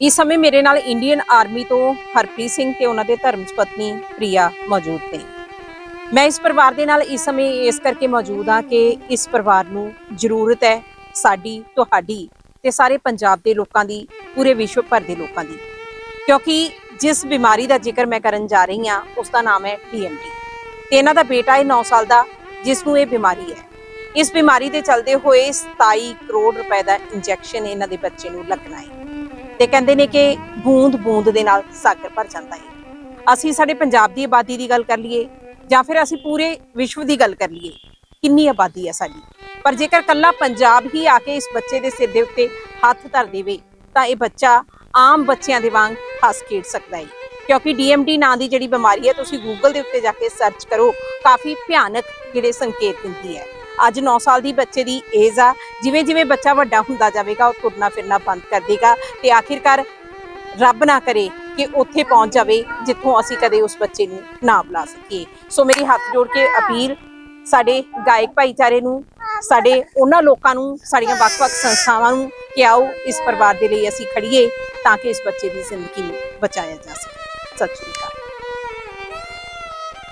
ਇਸ ਸਮੇਂ ਮੇਰੇ ਨਾਲ ਇੰਡੀਅਨ ਆਰਮੀ ਤੋਂ ਹਰਪ੍ਰੀਤ ਸਿੰਘ ਤੇ ਉਹਨਾਂ ਦੇ ਧਰਮ ਪਤਨੀ ਪ੍ਰਿਆ ਮੌਜੂਦ ਨੇ। ਮੈਂ ਇਸ ਪਰਿਵਾਰ ਦੇ ਨਾਲ ਇਸ ਸਮੇਂ ਇਸ ਕਰਕੇ ਮੌਜੂਦ ਹਾਂ ਕਿ ਇਸ ਪਰਿਵਾਰ ਨੂੰ ਜ਼ਰੂਰਤ ਹੈ ਸਾਡੀ, ਤੁਹਾਡੀ ਤੇ ਸਾਰੇ ਪੰਜਾਬ ਦੇ ਲੋਕਾਂ ਦੀ, ਪੂਰੇ ਵਿਸ਼ਵ ਭਰ ਦੇ ਲੋਕਾਂ ਦੀ। ਕਿਉਂਕਿ ਜਿਸ ਬਿਮਾਰੀ ਦਾ ਜ਼ਿਕਰ ਮੈਂ ਕਰਨ ਜਾ ਰਹੀ ਹਾਂ, ਉਸ ਦਾ ਨਾਮ ਹੈ ਡੀਐਮਡੀ ਤੇ ਇਹਨਾਂ ਦਾ ਬੇਟਾ ਹੈ 9 ਸਾਲ ਦਾ, ਜਿਸ ਨੂੰ ਇਹ ਬਿਮਾਰੀ ਹੈ। ਇਸ ਬਿਮਾਰੀ ਦੇ ਚਲਦੇ ਹੋਏ 27 ਕਰੋੜ ਰੁਪਏ ਦਾ ਇੰਜੈਕਸ਼ਨ ਇਹਨਾਂ ਦੇ ਬੱਚੇ ਨੂੰ ਲੱਗਣਾ ਹੈ। ਤੇ ਕਹਿੰਦੇ ਨੇ ਕਿ ਬੂੰਦ ਬੂੰਦ ਦੇ ਨਾਲ ਸਾਗਰ ਭਰ ਜਾਂਦਾ ਹੈ। ਅਸੀਂ ਸਾਡੇ ਪੰਜਾਬ ਦੀ ਆਬਾਦੀ ਦੀ ਗੱਲ ਕਰ ਲਈਏ ਜਾਂ ਫਿਰ ਅਸੀਂ ਪੂਰੇ ਵਿਸ਼ਵ ਦੀ ਗੱਲ ਕਰ ਲਈਏ, ਕਿੰਨੀ ਆਬਾਦੀ ਹੈ ਸਾਡੀ? ਪਰ ਜੇਕਰ ਕੱਲਾ ਪੰਜਾਬ ਹੀ ਆ ਕੇ ਇਸ ਬੱਚੇ ਦੇ ਸਿਰ ਦੇ ਉੱਤੇ ਹੱਥ ਧਰ ਦੇਵੇ, ਤਾਂ ਇਹ ਬੱਚਾ ਆਮ ਬੱਚਿਆਂ ਦੇ ਵਾਂਗ ਹੱਸ ਖੇਡ ਸਕਦਾ ਹੈ। ਕਿਉਂਕਿ ਡੀਐਮਡੀ ਨਾਂ ਦੀ ਜਿਹੜੀ ਬਿਮਾਰੀ ਹੈ, ਤੁਸੀਂ ਗੂਗਲ ਦੇ ਉੱਤੇ ਜਾ ਕੇ ਸਰਚ ਕਰੋ, ਕਾਫੀ ਭਿਆਨਕ ਜਿਹੜੇ ਸੰਕੇਤ ਦਿੰਦੀ ਹੈ। ਅੱਜ 9 ਸਾਲ ਦੀ ਬੱਚੇ ਦੀ ਏਜ ਆ, ਜਿਵੇਂ ਜਿਵੇਂ ਬੱਚਾ ਵੱਡਾ ਹੁੰਦਾ ਜਾਵੇਗਾ, ਉਹ ਤੁਰਨਾ ਫਿਰਨਾ ਬੰਦ ਕਰ ਦੇਗਾ ਤੇ ਆਖਿਰਕਾਰ ਰੱਬ ਨਾ ਕਰੇ ਕਿ ਉੱਥੇ ਪਹੁੰਚ ਜਾਵੇ ਜਿੱਥੋਂ ਅਸੀਂ ਕਦੇ ਉਸ ਬੱਚੇ ਨੂੰ ਨਾ ਬੁਲਾ ਸਕੀਏ। ਸੋ ਮੇਰੀ ਹੱਥ ਜੋੜ ਕੇ ਅਪੀਲ, ਸਾਡੇ ਗਾਇਕ ਭਾਈਚਾਰੇ ਨੂੰ, ਸਾਡੇ ਉਹਨਾਂ ਲੋਕਾਂ ਨੂੰ, ਸਾਡੀਆਂ ਵੱਖ-ਵੱਖ ਸੰਸਥਾਵਾਂ ਨੂੰ ਕਿ ਆਓ ਇਸ ਪਰਿਵਾਰ ਦੇ ਲਈ ਅਸੀਂ ਖੜੀਏ ਤਾਂ ਕਿ ਇਸ ਬੱਚੇ ਦੀ ਜ਼ਿੰਦਗੀ ਨੂੰ ਬਚਾਇਆ ਜਾ ਸਕੇ। ਸਤਿ ਸ਼੍ਰੀ ਅਕਾਲ।